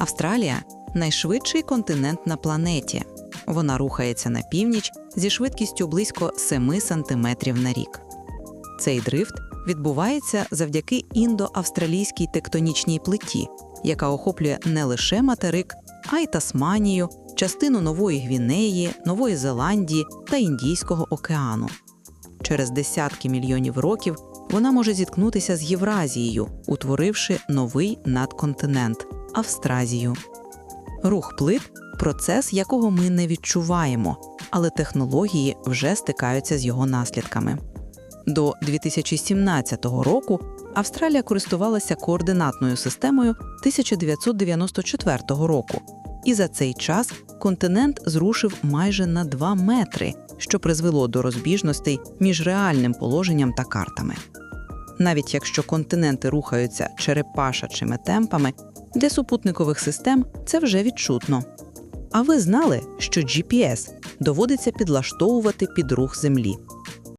Австралія найшвидший континент на планеті. Вона рухається на північ зі швидкістю близько 7 см на рік. Цей дрифт відбувається завдяки індо-австралійській тектонічній плиті, яка охоплює не лише материк, а й Тасманію, частину Нової Гвінеї, Нової Зеландії та Індійського океану. Через десятки мільйонів років вона може зіткнутися з Євразією, утворивши новий надконтинент Австразію. Рух плит процес, якого ми не відчуваємо, але технології вже стикаються з його наслідками. До 2017 року Австралія користувалася координатною системою 1994 року, і за цей час континент зрушив майже на 2 метри, що призвело до розбіжностей між реальним положенням та картами. Навіть якщо континенти рухаються черепашачими темпами, для супутникових систем це вже відчутно. А ви знали, що GPS доводиться підлаштовувати під рух Землі?